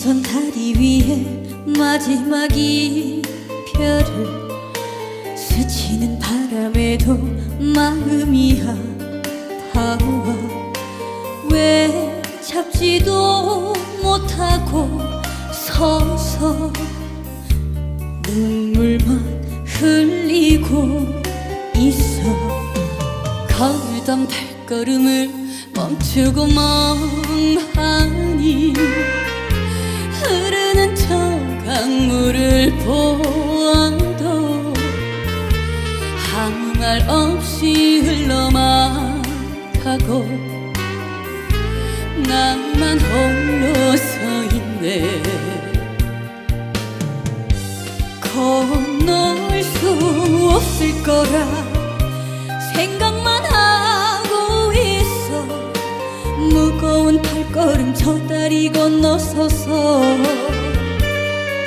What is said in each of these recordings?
전 다리 위에 마지막 이별을 스치는 바람에도 마음이 아파와 왜 잡지도 못하고 서서 눈물만 흘리고 있어 걸던 발걸음을 멈추고 멍 말 없이 흘러만 가고 나만 홀로 서 있네. 건널 수 없을 거라 생각만 하고 있어. 무거운 발걸음 저 다리 건너서서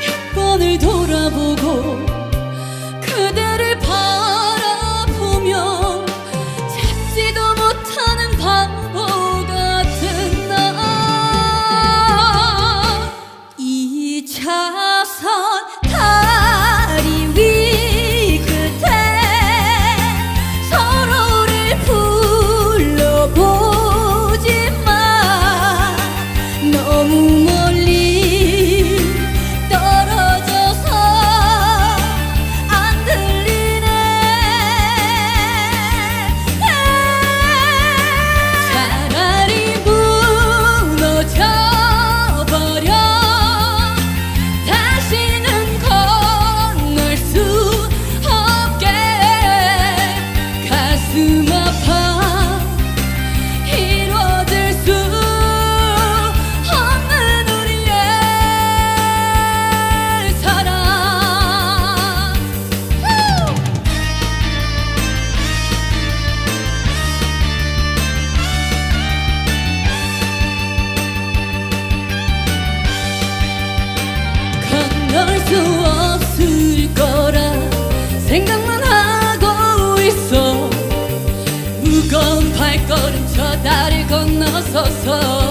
몇 번을 돌아보고 수 없을 거라 생각만 하고 있어. 무거운 발걸음 저 다리 건너서서